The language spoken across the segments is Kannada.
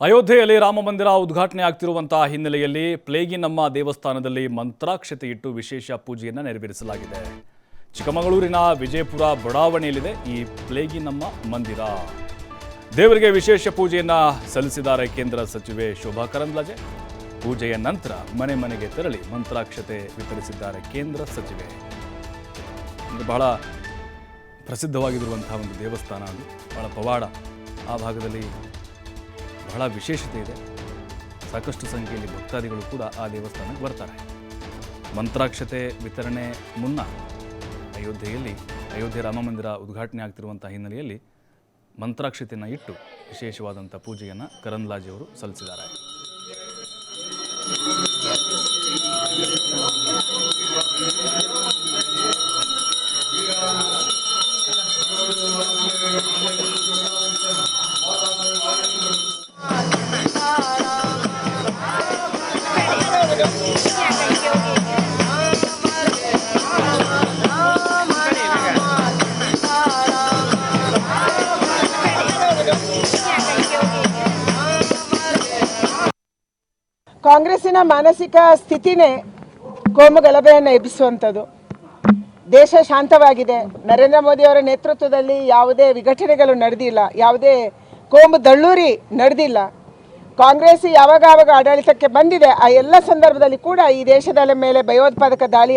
ಅಯೋಧ್ಯೆಯಲ್ಲಿ ರಾಮ ಮಂದಿರ ಉದ್ಘಾಟನೆ ಆಗ್ತಿರುವಂತಹ ಹಿನ್ನೆಲೆಯಲ್ಲಿ ಪ್ಲೇಗಿನಮ್ಮ ದೇವಸ್ಥಾನದಲ್ಲಿ ಮಂತ್ರಾಕ್ಷತೆ ಇಟ್ಟು ವಿಶೇಷ ಪೂಜೆಯನ್ನು ನೆರವೇರಿಸಲಾಗಿದೆ. ಚಿಕ್ಕಮಗಳೂರಿನ ವಿಜಯಪುರ ಬಡಾವಣೆಯಲ್ಲಿದೆ ಈ ಪ್ಲೇಗಿನಮ್ಮ ಮಂದಿರ. ದೇವರಿಗೆ ವಿಶೇಷ ಪೂಜೆಯನ್ನ ಸಲ್ಲಿಸಿದ್ದಾರೆ ಕೇಂದ್ರ ಸಚಿವೆ ಶೋಭಾ ಕರಂದ್ಲಾಜೆ. ಪೂಜೆಯ ನಂತರ ಮನೆ ಮನೆಗೆ ತೆರಳಿ ಮಂತ್ರಾಕ್ಷತೆ ವಿತರಿಸಿದ್ದಾರೆ ಕೇಂದ್ರ ಸಚಿವೆ. ಬಹಳ ಪ್ರಸಿದ್ಧವಾಗಿರುವಂತಹ ಒಂದು ದೇವಸ್ಥಾನ ಅದು, ಬಹಳ ಪವಾಡ ಆ ಭಾಗದಲ್ಲಿ ಬಹಳ ವಿಶೇಷತೆ ಇದೆ. ಸಾಕಷ್ಟು ಸಂಖ್ಯೆಯಲ್ಲಿ ಭಕ್ತಾದಿಗಳು ಕೂಡ ಆ ದೇವಸ್ಥಾನಕ್ಕೆ ಬರ್ತಾರೆ. ಮಂತ್ರಾಕ್ಷತೆ ವಿತರಣೆ ಮುನ್ನ ಅಯೋಧ್ಯೆಯಲ್ಲಿ ಅಯೋಧ್ಯೆ ರಾಮ ಮಂದಿರ ಉದ್ಘಾಟನೆ ಆಗ್ತಿರುವಂಥ ಹಿನ್ನೆಲೆಯಲ್ಲಿ ಮಂತ್ರಾಕ್ಷತೆಯನ್ನು ಇಟ್ಟು ವಿಶೇಷವಾದಂಥ ಪೂಜೆಯನ್ನು ಕರಂದ್ಲಾಜೆಯವರು ಸಲ್ಲಿಸಿದ್ದಾರೆ. ಕಾಂಗ್ರೆಸ್ಸಿನ ಮಾನಸಿಕ ಸ್ಥಿತಿನೇ ಕೋಮು ಗಲಭೆಯನ್ನು ಎಬ್ಬಿಸುವಂಥದ್ದು ದೇಶ ಶಾಂತವಾಗಿದೆ ನರೇಂದ್ರ ಮೋದಿಯವರ ನೇತೃತ್ವದಲ್ಲಿ ಯಾವುದೇ ವಿಘಟನೆಗಳು ನಡೆದಿಲ್ಲ ಯಾವುದೇ ಕೋಮು ದಳ್ಳೂರಿ ನಡೆದಿಲ್ಲ ಕಾಂಗ್ರೆಸ್ ಯಾವಾಗ ಆವಾಗ ಆಡಳಿತಕ್ಕೆ ಬಂದಿದೆ ಆ ಎಲ್ಲ ಸಂದರ್ಭದಲ್ಲಿ ಕೂಡ ಈ ದೇಶದ ಮೇಲೆ ಭಯೋತ್ಪಾದಕ ದಾಳಿ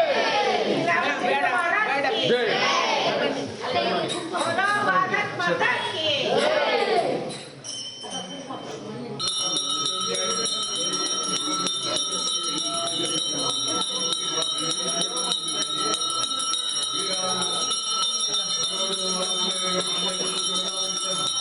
よろしくお願いします。